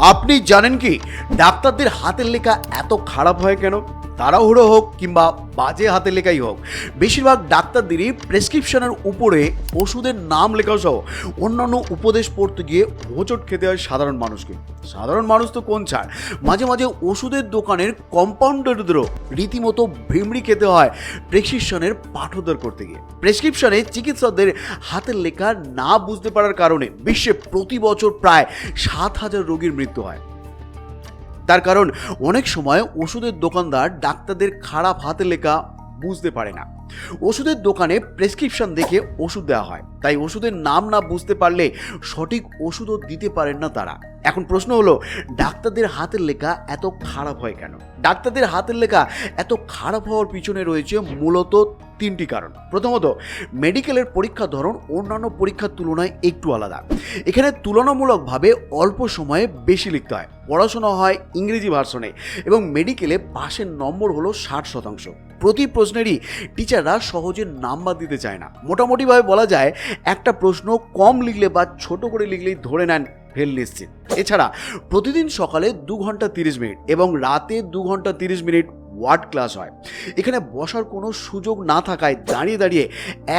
আপনি জানেন কি? ডাক্তারদের হাতের লেখা এত খারাপ হয় কেন? তাড়াহুড়ো হোক কিংবা বাজে হাতের লেখাই হোক, বেশিরভাগ ডাক্তারদেরই প্রেসক্রিপশনের উপরে ওষুধের নাম লেখা সহ অন্যান্য উপদেশ পড়তে গিয়ে হোঁচট খেতে হয় সাধারণ মানুষকে। সাধারণ মানুষ তো কোন ছাড়? মাঝে মাঝে ওষুধের দোকানের কম্পাউন্ডারদেরও রীতিমতো ভিমড়ি খেতে হয় প্রেসক্রিপশনের পাঠোদ্ধার করতে গিয়ে। প্রেসক্রিপশনে চিকিৎসকদের হাতের লেখা না বুঝতে পারার কারণে বিশ্বে প্রতি বছর প্রায় সাত হাজার রোগীর মৃত্যু হয়। তার কারণ অনেক সময় ওষুধের দোকানদার ডাক্তারদের খারাপ হাতে লেখা বুঝতে পারে না। ওষুধের দোকানে প্রেসক্রিপশন দেখে ওষুধ দেওয়া হয়। তাই ওষুধের নাম না বুঝতে পারলে সঠিক ওষুধও দিতে পারেন না তারা। এখন প্রশ্ন হলো, ডাক্তারদের হাতের লেখা এত খারাপ হয় কেন? ডাক্তারদের হাতের লেখা এত খারাপ হওয়ার পিছনে রয়েছে মূলত তিনটি কারণ। প্রথমত, মেডিকেলের পরীক্ষার ধরন অন্যান্য পরীক্ষার তুলনায় একটু আলাদা। এখানে তুলনামূলকভাবে অল্প সময়ে বেশি লিখতে হয়। পড়াশোনা হয় ইংরেজি ভার্সনে এবং মেডিকেলে পাশের নম্বর হলো ষাট শতাংশ। প্রতি প্রশ্নেরই টিচাররা সহজে নাম্বার দিতে চায় না। মোটামুটিভাবে বলা যায়, একটা প্রশ্ন কম লিখলে বা ছোট করে লিখলেই ধরে নেন ফেল নিশ্চিত। এছাড়া প্রতিদিন সকালে দু ঘণ্টা তিরিশ মিনিট এবং রাতে দু ঘণ্টা তিরিশ মিনিট ওয়ার্ড ক্লাস হয়। এখানে বসার কোনো সুযোগ না থাকায় দাঁড়িয়ে দাঁড়িয়ে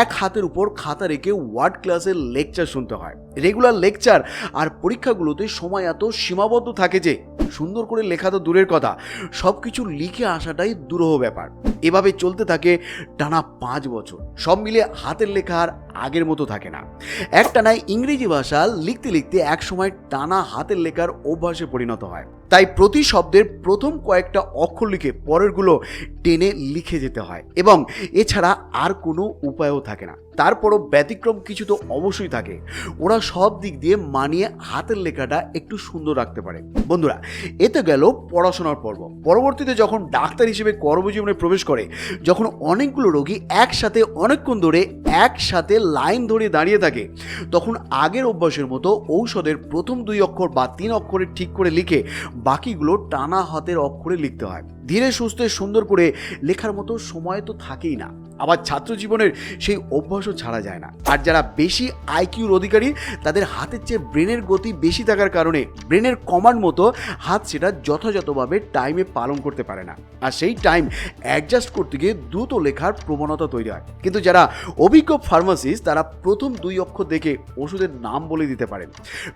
এক হাতের উপর খাতা রেখে ওয়ার্ড ক্লাসের লেকচার শুনতে হয়। রেগুলার লেকচার আর পরীক্ষাগুলোতে সময় এত সীমাবদ্ধ থাকে যে সুন্দর করে লেখা তো দূরের কথা সব কিছু লিখে আসাটাই দুরহ ব্যাপার। এভাবে চলতে থাকে টানা পাঁচ বছর। সব মিলে হাতের লেখা আর আগের মতো থাকে না। একটানায় ইংরেজি ভাষা লিখতে লিখতে একসময় টানা হাতের লেখার অভ্যাসে পরিণত হয়। তাই প্রতি শব্দের প্রথম কয়েকটা অক্ষর লিখে পরেরগুলো টেনে লিখে যেতে হয় এবং এছাড়া আর কোনো উপায়ও থাকে না। তারপরও ব্যতিক্রম কিছু তো অবশ্যই থাকে। ওরা সব দিক দিয়ে মানিয়ে হাতের লেখাটা একটু সুন্দর রাখতে পারে। বন্ধুরা, এতে গেল পড়াশোনার পর্ব। পরবর্তীতে যখন ডাক্তার হিসেবে কর্মজীবনে প্রবেশ করে, যখন অনেকগুলো রোগী একসাথে অনেকক্ষণ ধরে একসাথে লাইন ধরে দাঁড়িয়ে থাকে, তখন আগের অভ্যাসের মতো ঔষধের প্রথম দুই অক্ষর বা তিন অক্ষরে ঠিক করে লিখে বাকিগুলো টানা হাতের অক্ষরে লিখতে হয়। ধীরে সুস্থে সুন্দর করে লেখার মতো সময় তো থাকেই না। আবার ছাত্র জীবনের সেই অভ্যাসও ছাড়া যায় না। আর যারা বেশি আইকিউর অধিকারী, তাদের হাতের চেয়ে ব্রেনের গতি বেশি থাকার কারণে ব্রেনের কমান্ড মতো হাত সেটা যথাযথভাবে টাইমে পালন করতে পারে না। আর সেই টাইম অ্যাডজাস্ট করতে গিয়ে দ্রুত লেখার প্রবণতা তৈরি হয়। কিন্তু যারা অভিজ্ঞ ফার্মাসিস্ট তারা প্রথম দুই অক্ষর দেখে ওষুধের নাম বলে দিতে পারেন।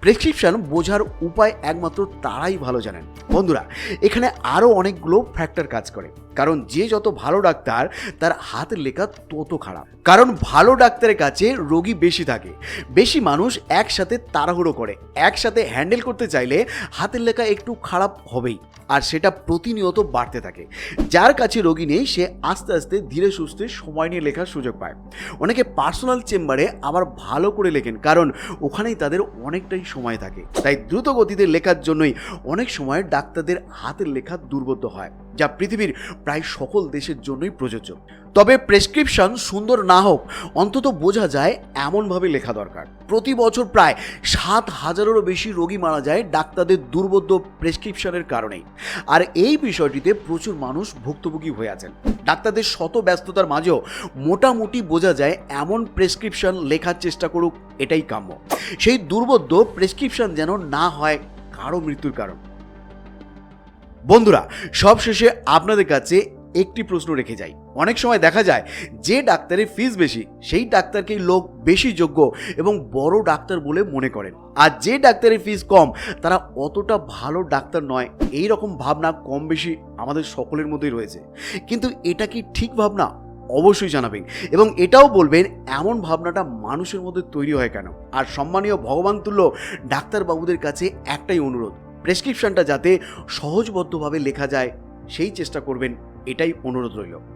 প্রেসক্রিপশন বোঝার উপায় একমাত্র তারাই ভালো জানেন। বন্ধুরা, এখানে আরও অনেকগুলো ফ্যাক্টর কাজ করে। কারণ যে যত ভালো ডাক্তার, তার হাত লেখা তত খারাপ। কারণ ভালো ডাক্তারের কাছে রোগী বেশি থাকে। বেশি মানুষ একসাথে তাড়াহুড়ো করে। একসাথে হ্যান্ডেল করতে চাইলে হাতের লেখা একটু খারাপ হবেই। আর সেটা প্রতিনিয়ত বাড়তে থাকে। যার কাছে রোগী নেই, সে আস্তে আস্তে ধীরে সুস্থে সময় নিয়ে লেখার সুযোগ পায়। অনেকে পার্সোনাল চেম্বারে আবার ভালো করে লেখেন, কারণ ওখানেই তাদের অনেকটাই সময় থাকে। তাই দ্রুত গতিতে লেখার জন্যই অনেক সময় ডাক্তারদের হাতের লেখা দুর্বোধ্য হয়, যা পৃথিবীর প্রায় সকল দেশের জন্যই প্রযোজ্য। তবে প্রেসক্রিপশন সুন্দর না হোক, অন্তত বোঝা যায় এমনভাবে লেখা দরকার। প্রতি বছর প্রায় সাত হাজারেরও বেশি রোগী মারা যায় ডাক্তারদের দুর্বোধ্য প্রেসক্রিপশনের কারণেই। আর এই বিষয়টিতে প্রচুর মানুষ ভুক্তভোগী হয়ে আছেন। ডাক্তারদের শত ব্যস্ততার মাঝেও মোটামুটি বোঝা যায় এমন প্রেসক্রিপশন লেখার চেষ্টা করুক, এটাই কাম্য। সেই দুর্বোধ্য প্রেসক্রিপশন যেন না হয় কারও মৃত্যুর কারণ। বন্ধুরা, সবশেষে আপনাদের কাছে একটি প্রশ্ন রেখে যাই। অনেক সময় দেখা যায় যে ডাক্তারের ফিস বেশি, সেই ডাক্তারকেই লোক বেশি যোগ্য এবং বড় ডাক্তার বলে মনে করেন। আর যে ডাক্তারের ফিস কম, তারা অতটা ভালো ডাক্তার নয়, এই রকম ভাবনা কম বেশি আমাদের সকলের মধ্যেই রয়েছে। কিন্তু এটা কি ঠিক ভাবনা? অবশ্যই জানাবেন এবং এটাও বলবেন, এমন ভাবনাটা মানুষের মধ্যে তৈরি হয় কেন? আর সম্মানীয় ভগবান তুল্য ডাক্তারবাবুদের কাছে একটাই অনুরোধ প্রেসক্রিপশনটা যাতে সহজবদ্ধভাবে লেখা যায়, সেই চেষ্টা করবেন, এটাই অনুরোধ রইল।